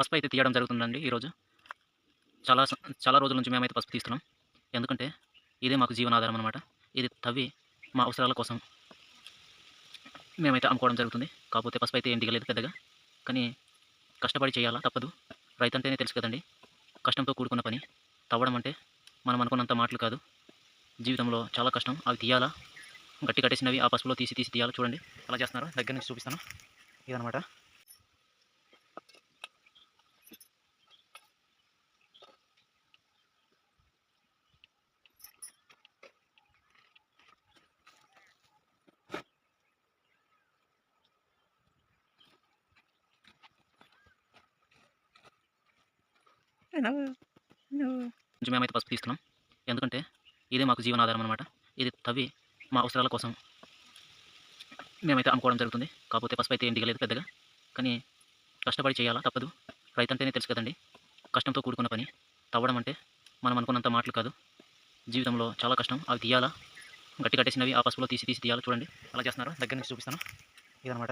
పసుపు అయితే తీయడం జరుగుతుందండి ఈరోజు. చాలా చాలా రోజుల నుంచి మేమైతే పసుపు తీస్తున్నాం. ఎందుకంటే ఇదే మాకు జీవనాధారం అనమాట ఇది తవ్వి మా అవసరాల కోసం మేమైతే అమ్ముకోవడం జరుగుతుంది. కాకపోతే పసుపు అయితే ఏం దిగలేదు పెద్దగా. కానీ కష్టపడి చేయాలా? తప్పదు. రైతు అంటేనే తెలుసు కదండి. కష్టంతో కూడుకున్న పని. తవ్వడం అంటే మనం అనుకున్నంత మాటలు కాదు. జీవితంలో చాలా కష్టం. అవి తీయాలా? గట్టి కట్టేసినవి ఆ పసుపులో తీసి తీసి తీయాలా? చూడండి. అలా చేస్తున్నారు? దగ్గర నుంచి చూపిస్తాను. ఇదనమాట కొంచెం మేమైతే పసుపు తీస్తున్నాం ఎందుకంటే ఇదే మాకు జీవనాధారం అనమాట ఇది తవ్వి మా అవసరాల కోసం మేమైతే అమ్ముకోవడం జరుగుతుంది. కాకపోతే పసుపు అయితే ఏం దిగలేదు పెద్దగా. కానీ కష్టపడి చేయాలా? తప్పదు. రైతు అంటేనే తెలుసు కదండి. కష్టంతో కూడుకున్న పని. తవ్వడం అంటే మనం అనుకున్నంత మాటలు కాదు. జీవితంలో చాలా కష్టం. అవి తీయాలా? గట్టి కట్టేసినవి ఆ పసుపులో తీసి తీసి తీయాలి? చూడండి. అలా చేస్తున్నారు? దగ్గర నుంచి చూపిస్తాను. ఇదనమాట